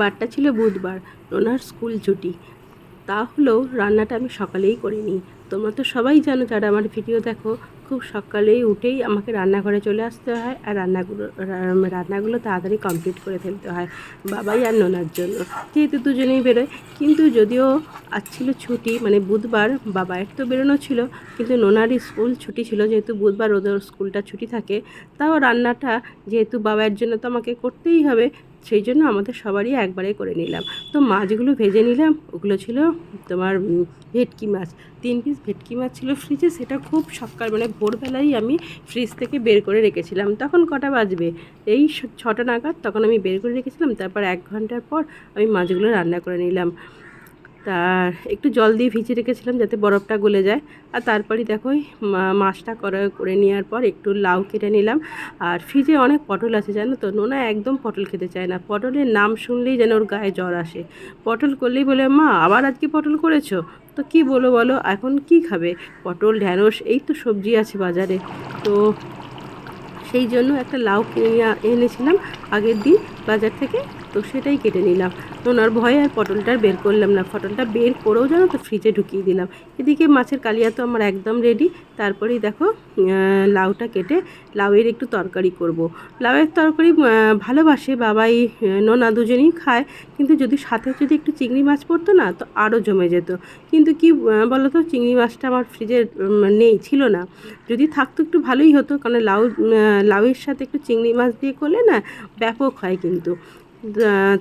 বারটা ছিল বুধবার ওনার স্কুল ছুটি। তা হলেও রান্নাটা আমি সকালেই করে নিই তোমরা তো সবাই জানো যারা আমার ভিডিও দেখো, খুব সকালেই উঠেই আমাকে রান্নাঘরে চলে আসতে হয় আর রান্নাগুলো রান্নাগুলো তাড়াতাড়ি কমপ্লিট করে ফেলতে হয়, বাবাই আর নোনার জন্য। যেহেতু দুজনেই বেরোয়, কিন্তু যদিও আজ ছিল ছুটি মানে বুধবার বাবায়ের তো বেরোনো ছিল, কিন্তু নোনারই স্কুল ছুটি ছিল, যেহেতু বুধবার ওদের স্কুলটা ছুটি থাকে, তাও রান্নাটা যেহেতু বাবায়ের জন্য তো আমাকে করতেই হবে সেই জন্য আমাদের সবারই একবারে করে নিলাম। তো মাছগুলো ভেজে নিলাম, ওগুলো ছিল তোমার ভেটকি মাছ। তিন পিস ভেটকি মাছ ছিল ফ্রিজে সেটা খুব সকাল মানে ভোরবেলাই আমি ফ্রিজ থেকে বের করে রেখেছিলাম। তখন কটা বাজবে? এই ছটা নাগাদ তখন আমি বের করে রেখেছিলাম, তারপর এক ঘণ্টার পর আমি মাছগুলো রান্না করে নিলাম। তার একটু জল দিয়ে ভিজিয়ে রেখেছিলাম যাতে বরফটা গলে যায়। আর তারপরে দেখো মাছটা করে করে নেওয়ার পর একটু লাউ কেটে নিলাম। আর ফ্রিজে অনেক পটল আছে, জানো তো? নোনা একদম পটল খেতে চায় না। পটলের নাম শুনলেই যেন ওর গায়ে জ্বর আসে। পটল করলেই বলে, মা, আবার আজকে পটল করেছ? তো কি বলো বলো, এখন কি খাবে? পটল, ঢ্যাঁড়স, এই তো সবজি আছে বাজারে। তো সেই জন্য একটা লাউ কিনে এনেছিলাম আগের দিন বাজার থেকে। তো সেটাই কেটে নিলাম। ওনার ভয়ে আর পটলটা আর বের করলাম না। পটলটা বের করেও জানো তো ফ্রিজে ঢুকিয়ে দিলাম। এদিকে মাছের কালিয়া তো আমার একদম রেডি তারপরেই দেখো লাউটা কেটে লাউয়ের একটু তরকারি করব। লাউয়ের তরকারি ভালোবাসে বাবাই নোনা দুজনেই খায়। কিন্তু যদি সাথে যদি একটু চিংড়ি মাছ পড়তো না তো আরও জমে যেত। কিন্তু কি আহ, বলো তো চিংড়ি মাছটা আমার ফ্রিজে নেই ছিল না। যদি থাকতো একটু ভালোই হতো। কারণ লাউ লাউয়ের সাথে একটু চিংড়ি মাছ দিয়ে করলে না ব্যাপক হয় কিন্তু।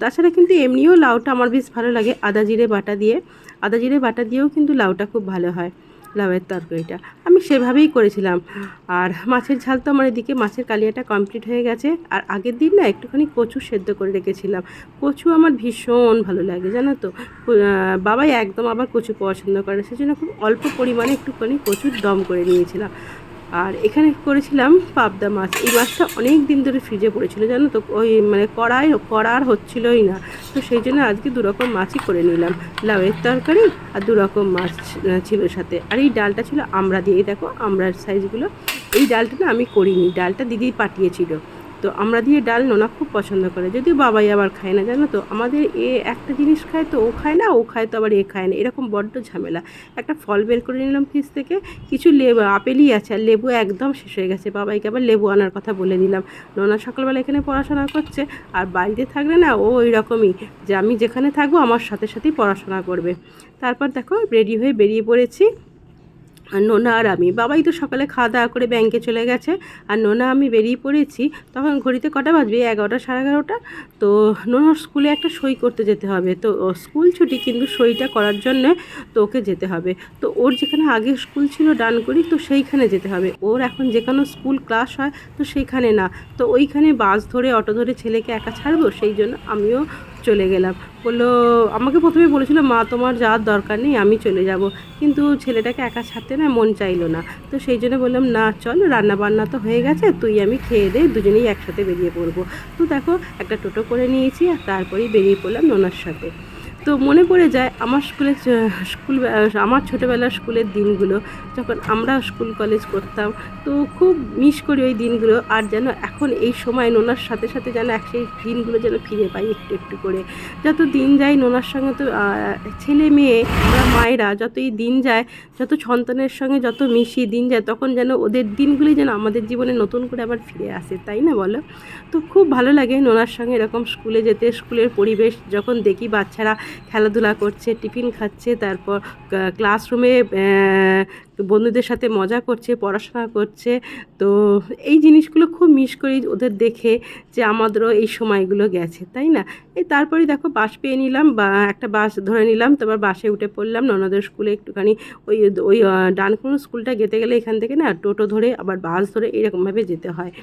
তাছাড়া কিন্তু এমনিও লাউটা আমার বেশ ভালো লাগে আদা জিরে বাটা দিয়ে। আদা জিরে বাটা দিয়েও কিন্তু লাউটা খুব ভালো হয়, লাউয়ের তরকারিটা। আমি সেভাবেই করেছিলাম। আর মাছের ঝাল তো আমার এদিকে, মাছের কালিয়াটা কমপ্লিট হয়ে গেছে। আর আগের দিন না একটুখানি কচু সেদ্ধ করে রেখেছিলাম। কচু আমার ভীষণ ভালো লাগে, জানো তো? বাবাই একদম আবার কচু পছন্দ করে সেজন্য খুব অল্প পরিমাণে একটুখানি কচুর দম করে নিয়েছিলাম। আর এখানে করেছিলাম? পাবদা মাছ। এই মাছটা অনেক দিন ধরে ফ্রিজে পড়েছিল, জানো তো? ওই মানে কড়াই করার হচ্ছিলই না। তো সেই জন্য আজকে দুরকম মাছই করে নিলাম। লাউয়ের তরকারি আর দুরকম মাছ ছিল সাথে। আর এই ডালটা ছিল আমরা দিয়ে দেখো, আমরার সাইজগুলো এই ডালটা না আমি করিনি। ডালটা দিদি পাঠিয়েছিল। তো আমরা দিয়ে ডাল নোনা খুব পছন্দ করে। যদিও বাবাই আবার খায় না, জানো তো? আমাদের এ একটা জিনিস খায় তো ও খায় না, ও খায় তো আবার এ খায় না। এরকম বড্ড ঝামেলা। একটা ফল বের করে নিলাম ফ্রিজ থেকে, কিছু লেবু, আপেলই আছে, আর লেবু একদম শেষ হয়ে গেছে। বাবাইকে আবার লেবু আনার কথা বলে দিলাম। নোনা সকালবেলা এখানে পড়াশোনা করছে, আর বাড়িতে থাকলে না ও ওই রকমই যে আমি যেখানে থাকব, আমার সাথে সাথেই পড়াশোনা করবে। তারপর দেখো রেডি হয়ে বেরিয়ে পড়েছি। আর নোনা আর আমি। বাবাই তো সকালে খাওয়া দাওয়া করে ব্যাংকে চলে গেছে। আর নোনা, আমি বেরিয়ে পড়েছি। তখন ঘড়িতে কটা বাজবে? এগারোটা, সাড়ে এগারোটা। তো নোনার স্কুলে একটা সই করতে যেতে হবে। তো স্কুল ছুটি, কিন্তু সইটা করার জন্য তো ওকে যেতে হবে। তো ওর যেখানে আগে স্কুল ছিল ডানকুড়ি, তো সেইখানে যেতে হবে। ওর এখন যেখানে স্কুল ক্লাস হয়, তো সেইখানে না। তো ওইখানে বাস ধরে, অটো ধরে ছেলেকে একা ছাড়বো? সেই জন্য আমিও চলে গেলাম। বলল, আমাকে প্রথমে বলেছিল, মা, তোমার যাওয়ার দরকার নেই, আমি চলে যাব। কিন্তু ছেলেটাকে একা ছাড়তে না মন চাইলো না। তো সেই জন্য বললাম, না, চল রান্না বান্না তো হয়ে গেছে, তুই, আমি খেয়ে দে দুজনেই একসাথে বেরিয়ে পড়ব। তো দেখো, একটা টোটো করে নিয়েছি আর তারপরেই বেরিয়ে পড়লাম নোনার সাথে। তো মনে পড়ে যায় আমার স্কুলে, স্কুল, আমার ছোটোবেলার স্কুলের দিনগুলো যখন আমরা স্কুল, কলেজ করতাম, তো খুব মিস করি ওই দিনগুলো। আর যেন এখন এই সময় নোনার সাথে সাথে যেন এক সেই দিনগুলো যেন ফিরে পাই একটু একটু করে। যত দিন যায় নোনার সঙ্গে তো ছেলে মেয়ে বা মায়েরা যতই দিন যায়, যত সন্তানের সঙ্গে যত মিশি দিন যায়, তখন যেন ওদের দিনগুলি যেন আমাদের জীবনে নতুন করে আবার ফিরে আসে, তাই না বলো? তো খুব ভালো লাগে নোনার সঙ্গে এরকম স্কুলে যেতে, স্কুলের পরিবেশ যখন দেখি বাচ্চারা খেলাধুলা করছে, টিফিন খাচ্ছে, তারপর ক্লাসরুমে বন্ধুদের সাথে মজা করছে, পড়াশোনা করছে। তো এই জিনিসগুলো খুব মিস করি ওদের দেখে যে আমাদেরও এই সময়গুলো গেছে, তাই না? এই তারপরে দেখো বাস পেয়ে নিলাম, বা একটা বাস ধরে নিলাম, তারপর বাসে উঠে পড়লাম। ননদের স্কুলে একটুখানি ওই ওই ডানকুনো স্কুলটা যেতে গেলে এখান থেকে না টোটো ধরে, আবার বাস ধরে এরকমভাবে যেতে হয়।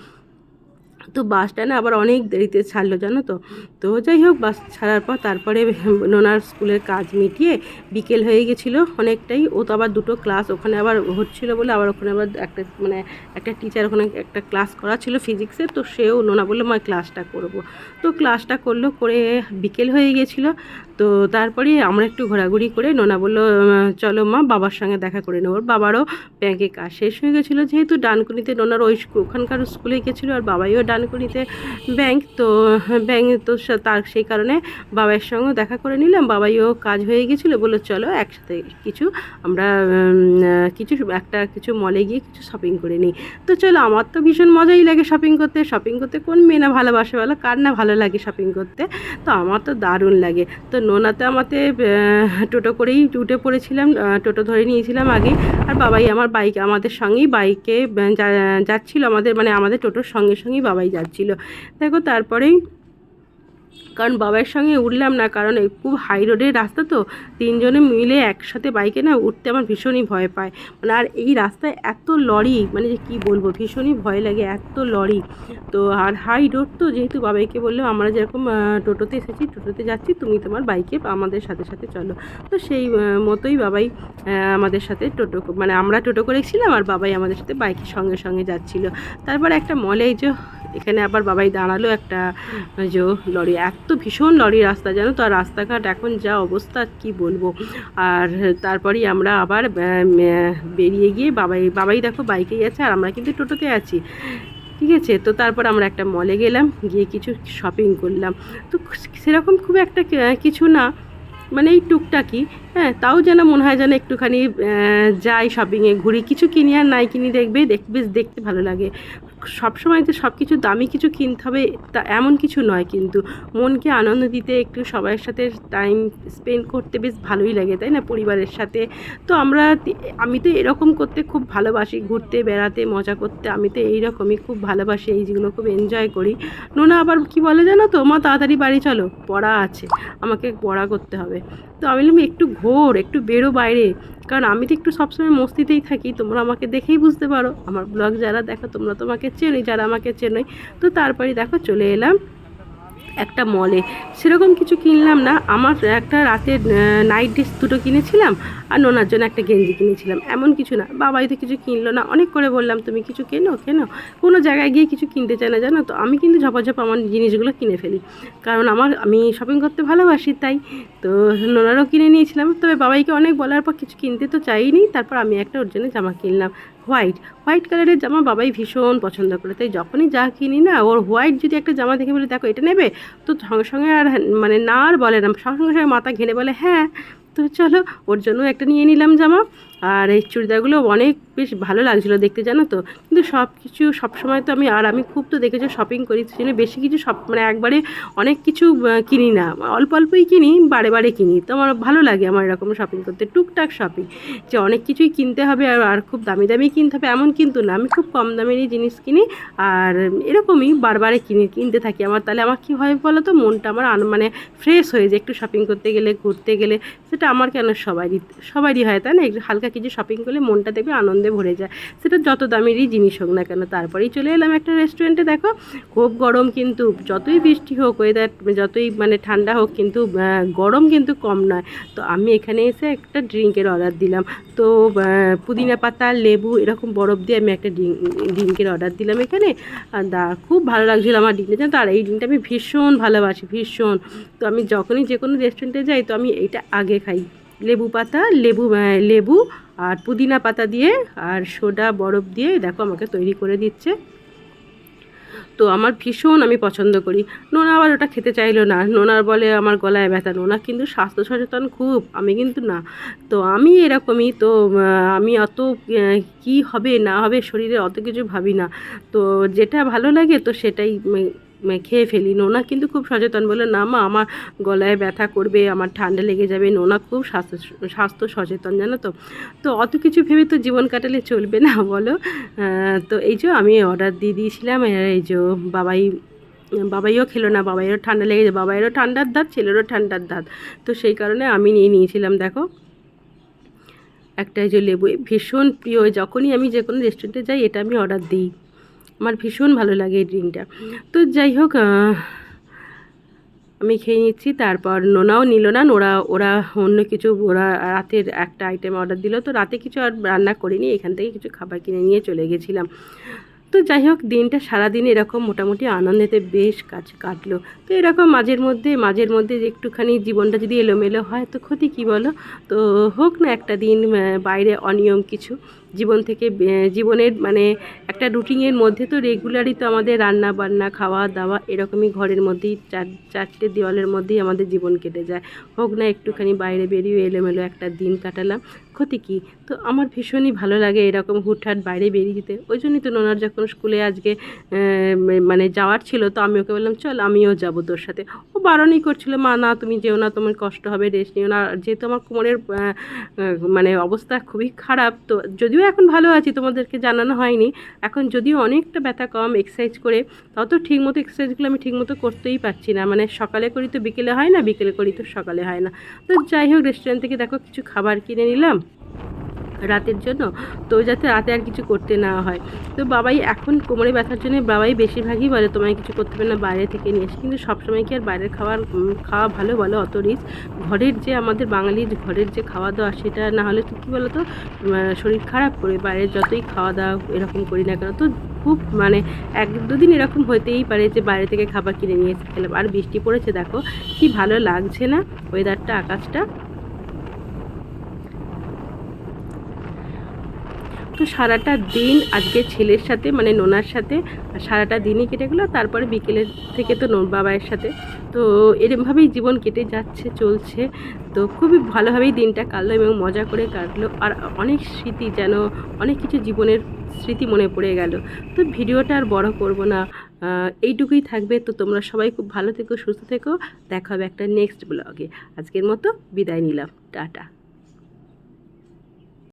তো বাসটা না আবার অনেক দেরিতে ছাড়লো, জানো তো? তো যাই হোক, বাস ছাড়ার পর তারপরে নোনার স্কুলের কাজ মিটিয়ে বিকেল হয়ে গেছিল অনেকটাই। ও তো আবার দুটো ক্লাস ওখানে আবার হচ্ছিল বলে আবার ওখানে আবার একটা মানে একটা টিচার ওখানে একটা ক্লাস করা ছিল ফিজিক্সের তো সেও নোনা বলল মই ক্লাসটা করব। তো ক্লাসটা করল, করে বিকেল হয়ে গেছিল। তো তারপরে আমরা একটু ঘোরাঘুরি করে নোনা বলল, চলো মা, বাবার সঙ্গে দেখা করে নেব। বাবারও ব্যাংকে কাজ শেষ হয়ে গেছিল, যেহেতু ডানকুনিতে নোনার ওই ওখানকার স্কুলে গেছিল আর বাবাইও ডান ডানকুনিতে ব্যাংক, তো ব্যাংক তো তার সেই কারণে বাবার সঙ্গেও দেখা করে নিলাম। বাবাইও কাজ হয়ে গেছিল, বলল, চলো, একসাথে কিছু আমরা কিছু একটা কিছু মলে গিয়ে কিছু শপিং করে নিই। তো চলো, আমার তো ভীষণ মজাই লাগে শপিং করতে। শপিং করতে কোন মেয়ে না ভালোবাসে বলো? কার না ভালো লাগে শপিং করতে? তো আমার তো দারুণ লাগে। তো নোনাতে আমাতে টোটো করেই উঠে পড়েছিলাম টোটো ধরে নিয়েছিলাম আগে। আর বাবাই আমার বাইক আমাদের সঙ্গেই বাইকে যাচ্ছিল আমাদের মানে আমাদের টোটোর সঙ্গে সঙ্গেই বাবাই যাচ্ছিল। দেখো তারপরেই, কারণ বাবার সঙ্গে উঠলাম না, কারণ খুব হাই রোডের রাস্তা তো, তিনজনে মিলে একসাথে বাইকে না উঠতে আমার ভীষণই ভয় পায়। মানে আর এই রাস্তায় এত লরি মানে যে কী বলব, ভীষণই ভয় লাগে, এত লরি। তো আর হাই রোড তো যেহেতু বাবাইকে বললাম, আমরা যেরকম টোটোতে এসেছি, টোটোতে যাচ্ছি, তুমি তোমার বাইকে আমাদের সাথে সাথে চলো। তো সেই মতোই বাবাই আমাদের সাথে টোটো মানে আমরা টোটো করেছিলাম, আর বাবাই আমাদের সাথে বাইকের সঙ্গে সঙ্গে যাচ্ছিল। তারপর একটা মলে যে এখানে আবার বাবাই দাঁড়াল একটা যে লরি, এত ভীষণ লরি রাস্তা, জানো তো? আর রাস্তাঘাট এখন যা অবস্থা, কি বলব? আর তারপরেই আমরা আবার বেরিয়ে গিয়ে বাবাই বাবাই দেখো বাইকেই আছে, আর আমরা কিন্তু টোটোতে আছি। ঠিক আছে? তো তারপর আমরা একটা মলে গেলাম, গিয়ে কিছু শপিং করলাম। তো সেরকম খুব একটা কিছু না মানে এই টুকটাকি হ্যাঁ? তাও যেন মনে হয় যেন একটুখানি যাই শপিংয়ে ঘুরি। কিছু কিনি আর নাই কিনি দেখবে দেখ বেশ দেখতে ভালো লাগে। সবসময় যে সব কিছু দামি কিছু কিনতে হবে, তা এমন কিছু নয় কিন্তু। মনকে আনন্দ দিতে, একটু সবার সাথে টাইম স্পেন্ড করতে বেশ ভালোই লাগে, তাই না? পরিবারের সাথে। তো আমরা আমি তো এরকম করতে খুব ভালোবাসি, ঘুরতে, বেড়াতে, মজা করতে। আমি তো এইরকমই খুব ভালোবাসি, এই যেগুলো খুব এনজয় করি। নোনা, আবার কি বলে জানো তো? মা, তাড়াতাড়ি বাড়ি চলো, পড়া আছে, আমাকে পড়া করতে হবে। তো আমি একটু ঘোর, একটু বেরো বাইরে। কারণ আমি তো একটু সবসময় মস্তিতেই থাকি, তোমরা আমাকে দেখেই বুঝতে পারো। আমার ব্লগ যারা দেখো, তোমরা তোমাকে চেনোই, যারা আমাকে চেনোই। তো তারপরে দেখো, চলে এলাম। একটা মলে সেরকম কিছু কিনলাম না। আমার একটা রাতের নাইট ড্রেস দুটো কিনেছিলাম আর নোনার জন্য একটা গেঞ্জি কিনেছিলাম। এমন কিছু না। বাবাই তো কিছু কিনলো না। অনেক করে বললাম, তুমি কিছু কেনো কেনো? কোনো জায়গায় গিয়ে কিছু কিনতে চায় না, জানো তো? আমি কিন্তু ঝপাঝপ আমার জিনিসগুলো কিনে ফেলি। কারণ আমার, আমি শপিং করতে ভালোবাসি তাই। তো নোনারও কিনে নিয়েছিলাম। তবে বাবাইকে অনেক বলার পর কিছু কিনতে তো চাইনি। তারপর আমি একটা ওর জন্য জামা কিনলাম। হোয়াইট। হোয়াইট কালারের জামা বাবাই ভীষণ পছন্দ করে। তাই যখনই যা কিনি না, ওর হোয়াইট যদি একটা জামা দেখে বলে, দেখো, এটা নেবে? তো সঙ্গে সঙ্গে আর মানে না আর বলে না। সঙ্গে সঙ্গে মাথা ঘেরে বলে হ্যাঁ। তো চলো, ওর জন্য একটা নিয়ে নিলাম জামা। আর এই চুড়িদারগুলো অনেক বেশ ভালো লাগছিল দেখতে, জানো তো? কিন্তু সব কিছু সবসময় তো আমি, আর আমি খুব তো দেখেছ শপিং করি সেজন্য বেশি কিছু সব মানে একবারে অনেক কিছু কিনি না। অল্প অল্পই কিনি, বারে বারে কিনি। তো আমার ভালো লাগে আমার এরকম শপিং করতে, টুকটাক শপিং যে অনেক কিছুই কিনতে হবে, আর আর খুব দামি দামি কিনতে হবে, এমন কিন্তু না। আমি খুব কম দামেরই জিনিস কিনি, আর এরকমই বারবারে কিনে, কিনতে থাকি। আমার তাহলে আমার কী হয় বলো তো? মনটা আমার মানে ফ্রেশ হয়ে যায় একটু শপিং করতে গেলে, ঘুরতে গেলে। সেটা আমার কেন সবারই সবারই হয়, তাই না? একটু হালকা কিছু শপিং করলে মনটা দেখবে আনন্দে ভরে যায়। সেটা যত দামেরই জিনিস হোক না কেন, তারপরেই চলে এলাম একটা রেস্টুরেন্টে দেখো, খুব গরম কিন্তু, যতই বৃষ্টি হোক ওয়েদার যতই মানে ঠান্ডা হোক কিন্তু গরম কিন্তু কম নয়। তো আমি এখানে এসে একটা ড্রিঙ্কের অর্ডার দিলাম। তো পুদিনা পাতা, লেবু, এরকম বরফ দিয়ে আমি একটা ড্রিঙ্কের অর্ডার দিলাম এখানে। দা, খুব ভালো লাগছিল আমার ড্রিঙ্কটা জানো আর এই ড্রিঙ্কটা আমি ভীষণ ভালোবাসি, ভীষণ। তো আমি যখনই যে কোনো রেস্টুরেন্টে যাই, তো আমি এইটা আগে খাই। লেবু পাতা, লেবু লেবু আর পুদিনা পাতা দিয়ে আর সোডা, বরফ দিয়ে দেখো আমাকে তৈরি করে দিচ্ছে। তো আমার ভীষণ আমি পছন্দ করি। নোনা আবার ওটা খেতে চাইলো না। নোনার বলে আমার গলায় ব্যথা। নোনা কিন্তু স্বাস্থ্য সচেতন খুব, আমি কিন্তু না। তো আমি এরকমই, তো আমি অত কি হবে না হবে শরীরে অত কিছু ভাবি না। তো যেটা ভালো লাগে, তো সেটাই খেয়ে ফেলি। নোনা কিন্তু খুব সচেতন। বলে না মা, আমার গলায় ব্যথা করবে, আমার ঠান্ডা লেগে যাবে। নোনা খুব স্বাস্থ্য স্বাস্থ্য সচেতন, জানো তো। তো অত কিছু ভেবে তো জীবন কাটালে চলবে না, বলো। তো এই যে আমি অর্ডার দিয়ে দিয়েছিলাম এই যে বাবাই, বাবাইও খেলো না বাবাইয়েরও ঠান্ডা লেগে যায় বাবাইয়েরও ঠান্ডার দাঁত, ছেলেরও ঠান্ডার দাঁত। তো সেই কারণে আমি নিয়ে নিয়েছিলাম, দেখো। একটা এই যে লেবু ভীষণ প্রিয়, যখনই আমি যে কোনো রেস্টুরেন্টে যাই, এটা আমি অর্ডার দিই। আমার ভীষণ ভালো লাগে এই ড্রিঙ্কটা। তো যাই হোক আমি খেয়ে নিচ্ছি, তারপর নোনাও নিল না ওরা ওরা অন্য কিছু, ওরা রাতের একটা আইটেম অর্ডার দিল, তো রাতে কিছু আর রান্না করিনি, এখান থেকে কিছু খাবার কিনে নিয়ে চলে গেছিলাম। তো যাই হোক, দিনটা সারাদিন এরকম মোটামুটি আনন্দেতে বেশ কাজ কাটলো। তো এরকম মাঝের মধ্যে মাঝের মধ্যে একটুখানি জীবনটা যদি এলোমেলো হয়, তো ক্ষতি কী বলো? তো হোক না, একটা দিন বাইরে অনিয়ম কিছু। জীবন থেকে জীবনের মানে একটা রুটিনের মধ্যে তো রেগুলারই তো আমাদের রান্না বান্না, খাওয়া দাওয়া এরকমই ঘরের মধ্যেই চার, চারটে দেওয়ালের মধ্যেই আমাদের জীবন কেটে যায়। হোক না একটুখানি বাইরে বেরিয়ে এলোমেলো একটা দিন কাটালাম, ক্ষতি কী? তো আমার ভীষণই ভালো লাগে এরকম হুটহাট বাইরে বেরিয়ে যেতে ওই জন্যই তো নোনার যখন স্কুলে আজকে মানে যাওয়ার ছিল তো আমি ওকে বললাম, চল আমিও যাব তোর সাথে। ও বারণই করছিল, মা, না, তুমি যেও না, তোমার কষ্ট হবে রেস্ট নিও না। যেহেতু আমার কোমরের মানে অবস্থা খুবই খারাপ, তো যদিও এখন ভালো আছি, তোমাদেরকে জানানো হয়নি। এখন যদিও অনেকটা ব্যথা কম এক্সারসাইজ করে তত ঠিকমতো ঠিক মতো এক্সারসাইজগুলো আমি ঠিকমতো করতেই পারছি না। মানে সকালে করি তো বিকেলে হয় না, বিকেলে করি তো সকালে হয় না। তো যাই হোক রেস্টুরেন্ট থেকে দেখো কিছু খাবার কিনে নিলাম। রাতের জন্য। তো যাতে রাতে আর কিছু করতে না হয়। তো বাবাই এখন কোমরে ব্যথার জন্য বাবাই বেশিরভাগই বলে, তোমায় কিছু করতে হবে না, বাইরে থেকে নিয়ে এসে। কিন্তু সবসময় কি আর বাইরের খাবার খাওয়া ভালো বলো? অত রিচ ঘরের যে আমাদের বাঙালির ঘরের যে খাওয়া দাওয়া, সেটা না হলে কী বলো তো শরীর খারাপ করে বাইরে যতই খাওয়া দাওয়া এরকম করি না কেন, তো খুব মানে এক দুদিন এরকম হতেই পারে যে বাইরে থেকে খাবার কিনে নিয়ে এসে খেলাম। আর বৃষ্টি পড়েছে, দেখো কি ভালো লাগছে না? ওয়েদারটা আকাশটা। তো সারাটা দিন আজকে ছেলের সাথে মানে নোনার সাথে সারাটা দিনই কেটে গেলো। তারপরে বিকেলের থেকে তো বাবায়ের সাথে। তো এরমভাবেই জীবন কেটে যাচ্ছে, চলছে। তো খুবই ভালোভাবেই দিনটা কাটলো এবং মজা করে কাটলো। আর অনেক স্মৃতি যেন, অনেক কিছু জীবনের স্মৃতি মনে পড়ে গেল। তো ভিডিওটা আর বড় করব না। এইটুকুই থাকবে। তো তোমরা সবাই খুব ভালো থেকো, সুস্থ থেকো। দেখা হবে একটা নেক্সট ব্লগে আজকের মতো বিদায় নিলাম। টাটা।